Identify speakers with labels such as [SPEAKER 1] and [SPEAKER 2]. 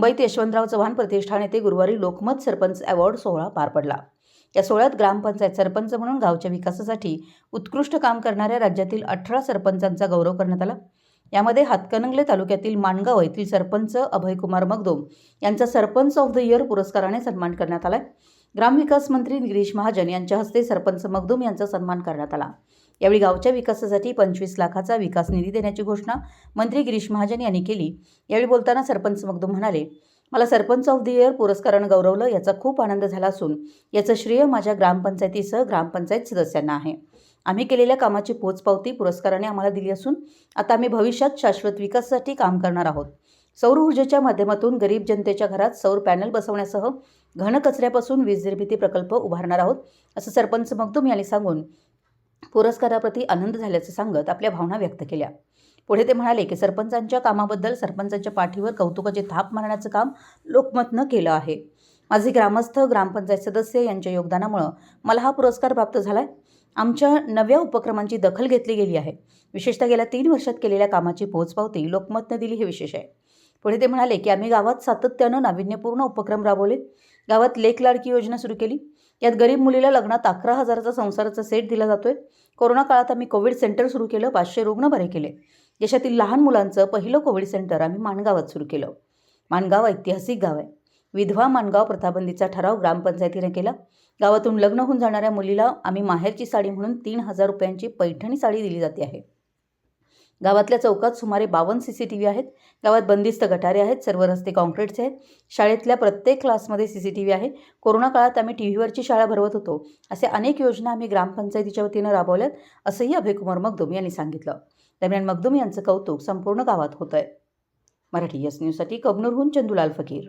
[SPEAKER 1] मुंबईत यशवंतराव चव्हाण प्रतिष्ठान येथे गुरुवारी लोकमत सरपंच अवॉर्ड सोहळा पार पडला. या सोहळ्यात ग्रामपंचायत सरपंच म्हणून गावच्या विकासासाठी उत्कृष्ट काम करणाऱ्या राज्यातील अठरा सरपंचांचा गौरव करण्यात आला. यामध्ये हातकणंगले तालुक्यातील माणगाव येथील सरपंच अभयकुमार मगदोम यांचा सरपंच ऑफ द इयर पुरस्काराने सन्मान करण्यात आला ग्रामविकास मंत्री गिरीश महाजन यांच्या हस्ते सरपंच मगदूम यांचा सन्मान करण्यात आला. यावेळी गावच्या विकासासाठी पंचवीस लाखाचा विकास निधी देण्याची घोषणा मंत्री गिरीश महाजन यांनी केली. यावेळी बोलताना सरपंच मगदूम म्हणाले मला सरपंच ऑफ द इयर पुरस्कारानं गौरवलं याचा खूप आनंद झाला असून याचं श्रेय माझ्या ग्रामपंचायतीसह ग्रामपंचायत सदस्यांना आहे. आम्ही केलेल्या कामाची पोचपावती पुरस्काराने आम्हाला दिली असून आता आम्ही भविष्यात शाश्वत विकासासाठी काम करणार आहोत. सौर ऊर्जेच्या माध्यमातून गरीब जनतेच्या घरात सौर पॅनल बसवण्यासह घनकचऱ्यापासून वीज निर्मिती प्रकल्प उभारणार आहोत असं सरपंच मगदूम यांनी सांगून पुरस्काराप्रती आनंद झाल्याचं सांगत आपल्या भावना व्यक्त केल्या. पुढे ते म्हणाले की सरपंचांच्या कामाबद्दल सरपंचांच्या पाठीवर कौतुकाची थाप मारण्याचं काम लोकमतनं केलं आहे. माझे ग्रामस्थ ग्रामपंचायत सदस्य यांच्या योगदानामुळं मला हा पुरस्कार प्राप्त झाला आहे आमच्या नव्या उपक्रमांची दखल घेतली गेली आहे. विशेषतः गेल्या तीन वर्षात केलेल्या कामाची पोहोचपावती लोकमतनं दिली हे विशेष आहे. पुढे ते म्हणाले की आम्ही गावात सातत्यानं नाविन्यपूर्ण उपक्रम राबवले. गावात लेख लाडकी योजना सुरू केली. यात गरीब मुलीला लग्नात अकरा हजाराचा संसाराचा सेट दिला जातोय. कोरोना काळात आम्ही कोविड सेंटर सुरू केलं पाचशे रुग्ण बरे केले. देशातील लहान मुलांचं पहिलं कोविड सेंटर आम्ही माणगावात सुरू केलं. माणगाव ऐतिहासिक गाव आहे. विधवा माणगाव प्रथाबंदीचा ठराव ग्रामपंचायतीने केला. गावातून लग्न होऊन जाणाऱ्या मुलीला आम्ही माहेरची साडी म्हणून तीन हजार रुपयांची पैठणी साडी दिली जाते आहे. गावातल्या चौकात सुमारे बावन्न सी सी टी व्ही आहेत. गावात बंदिस्त गटारे आहेत. सर्व रस्ते कॉन्क्रीटचे आहेत. शाळेतल्या प्रत्येक क्लासमध्ये सी सी टी व्ही आहे. कोरोना काळात आम्ही टी व्हीवरची शाळा भरवत होतो. असे अनेक योजना आम्ही ग्रामपंचायतीच्या वतीनं राबवल्यात असंही अभयकुमार मगदुम यांनी सांगितलं. दरम्यान मगदुम यांचं कौतुक संपूर्ण गावात होत आहे मराठी यस न्यूजसाठी कबनूरहून चंदुलाल फकीर.